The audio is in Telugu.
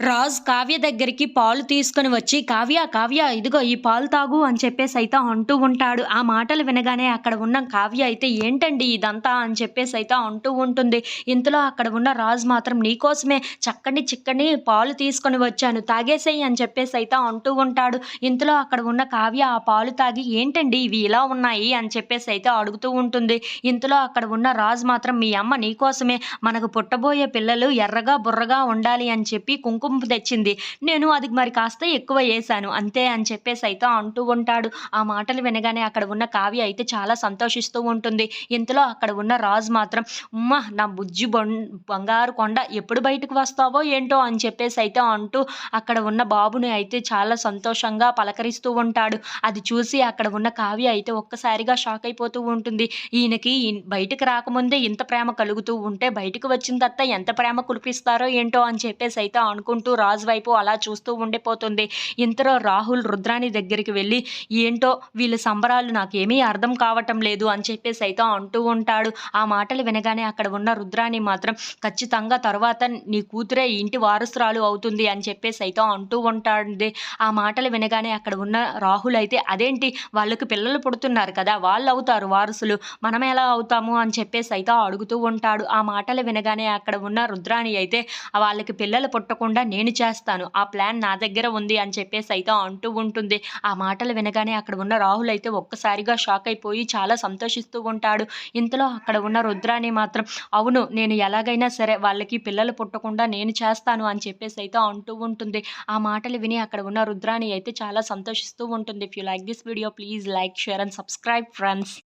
రాజ్ కావ్య దగ్గరికి పాలు తీసుకొని వచ్చి కావ్య కావ్య ఇదిగో ఈ పాలు తాగు అని చెప్పేసి అయితే అంటూ ఉంటాడు. ఆ మాటలు వినగానే అక్కడ ఉన్న కావ్య అయితే ఏంటండి ఇదంతా? అని చెప్పేసి అయితే అంటూ ఉంటుంది. ఇంతలో అక్కడ ఉన్న రాజు మాత్రం నీకోసమే చక్కని చిక్కని పాలు తీసుకొని వచ్చాను తాగేసేయి అని చెప్పేసి అయితే అంటూ ఉంటాడు. ఇంతలో అక్కడ ఉన్న కావ్య ఆ పాలు తాగి ఏంటండి ఇవి ఇలా ఉన్నాయి? అని చెప్పేసి అయితే అడుగుతూ ఉంటుంది. ఇంతలో అక్కడ ఉన్న రాజ్ మాత్రం మీ అమ్మ నీకోసమే మనకు పుట్టబోయే పిల్లలు ఎర్రగా బుర్రగా ఉండాలి అని చెప్పి కుంకుమ తెచ్చింది. నేను అది మరి కాస్త ఎక్కువ వేసాను అంతే అని చెప్పేసి అయితే అంటూ ఉంటాడు. ఆ మాటలు వినగానే అక్కడ ఉన్న కావ్య అయితే చాలా సంతోషిస్తూ ఉంటుంది. ఇంతలో అక్కడ ఉన్న రాజు మాత్రం ఉమ్మ నా బుజ్జి బొం బంగారు కొండ ఎప్పుడు బయటకు వస్తావో ఏంటో అని చెప్పేసి అయితే అంటూ అక్కడ ఉన్న బాబుని అయితే చాలా సంతోషంగా పలకరిస్తూ ఉంటాడు. అది చూసి అక్కడ ఉన్న కావ్య అయితే ఒక్కసారిగా షాక్ అయిపోతూ ఉంటుంది. ఈయనకి బయటకు రాకముందే ఇంత ప్రేమ కలుగుతూ ఉంటే బయటకు వచ్చిన తర్వాత ఎంత ప్రేమ కురిపిస్తారో ఏంటో అని చెప్పేసి అయితే అనుకుంటూ రాజు వైపు అలా చూస్తూ ఉండిపోతుంది. ఇంతలో రాహుల్ రుద్రాని దగ్గరికి వెళ్ళి ఏంటో వీళ్ళ సంబరాలు నాకేమీ అర్థం కావటం లేదు అని చెప్పేసి అయితే అంటూ ఉంటాడు. ఆ మాటలు వినగానే అక్కడ ఉన్న రుద్రాని మాత్రం ఖచ్చితంగా తర్వాత నీ కూతురే ఇంటి వారసురాలు అవుతుంది అని చెప్పేసి అయితే అంటూ ఉంటాడు. ఆ మాటలు వినగానే అక్కడ ఉన్న రాహుల్ అయితే అదేంటి? వాళ్ళకి పిల్లలు పుడుతున్నారు కదా వాళ్ళు అవుతారు వారసులు. మనం ఎలా అవుతాము? అని చెప్పేసి అయితే అడుగుతూ ఉంటాడు. ఆ మాటలు వినగానే అక్కడ ఉన్న రుద్రాని అయితే వాళ్ళకి పిల్లలు పుట్టకుండా నేను చేస్తాను. ఆ ప్లాన్ నా దగ్గర ఉంది అని చెప్పేసి అయితే అంటూ ఉంటుంది. ఆ మాటలు వినగానే అక్కడ ఉన్న రాహుల్ అయితే ఒక్కసారిగా షాక్ అయిపోయి చాలా సంతోషిస్తూ ఉంటాడు. ఇంతలో అక్కడ ఉన్న రుద్రాని మాత్రం అవును నేను ఎలాగైనా సరే వాళ్ళకి పిల్లలు పుట్టకుండా నేను చేస్తాను అని చెప్పేసి అయితే అంటూ ఉంటుంది. ఆ మాటలు విని అక్కడ ఉన్న రుద్రాని అయితే చాలా సంతోషిస్తూ ఉంటుంది. If you like this video please like share and subscribe friends